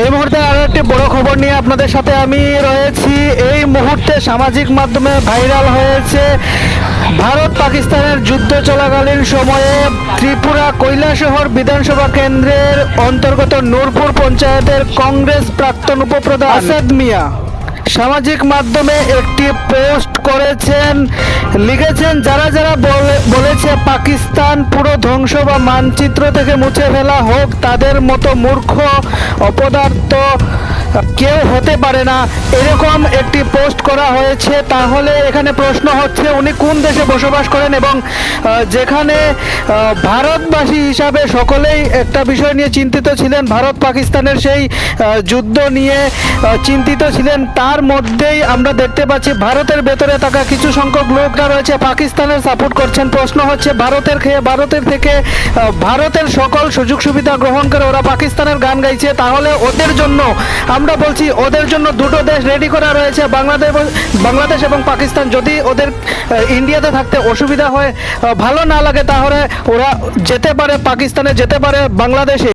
এই মুহূর্তে আরও একটি বড় খবর নিয়ে আপনাদের সাথে আমি রয়েছি। এই মুহূর্তে সামাজিক মাধ্যমে ভাইরাল হয়েছে ভারত পাকিস্তানের যুদ্ধ চলাকালীন সময়ে ত্রিপুরা কৈলাসহর বিধানসভা কেন্দ্রের অন্তর্গত নূরপুর পঞ্চায়েতের কংগ্রেস প্রাক্তন উপপ্রধান আসাদ মিয়া সামাজিক মাধ্যমে একটি পোস্ট করেছেন, লিখেছেন, যারা যারা বলেছে, পাকিস্তান পুরো ধ্বংস বা মানচিত্র থেকে মুছে ফেলা হোক, তাদের মতো মূর্খ অপদার্থ কেউ হতে পারে না। এরকম একটি পোস্ট করা হয়েছে। তাহলে এখানে প্রশ্ন হচ্ছে, উনি কোন দেশে বসবাস করেন এবং যেখানে ভারতবাসী হিসাবে সকলেই একটা বিষয় নিয়ে চিন্তিত ছিলেন। ভারত পাকিস্তানের সেই যুদ্ধ নিয়ে চিন্তিত ছিলেন। তার মধ্যেই আমরা দেখতে পাচ্ছি ভারতের ভেতরে থাকা কিছু সংখ্যক লোকরা রয়েছে। পাকিস্তানের সাপোর্ট করছেন। প্রশ্ন হচ্ছে, ভারতের খেয়ে, ভারতের থেকে ভারতের সকল সুযোগ সুবিধা গ্রহণ করে ওরা পাকিস্তানের গান গাইছে। তাহলে ওদের জন্য, আমরা বলছি, ওদের জন্য দুটো দেশ রেডি করা রয়েছে, বাংলাদেশ বাংলাদেশ এবং পাকিস্তান। যদি ওদের ইন্ডিয়াতে থাকতে অসুবিধা হয় ভালো না লাগে, তাহলে ওরা যেতে পারে পাকিস্তানে যেতে পারে বাংলাদেশে।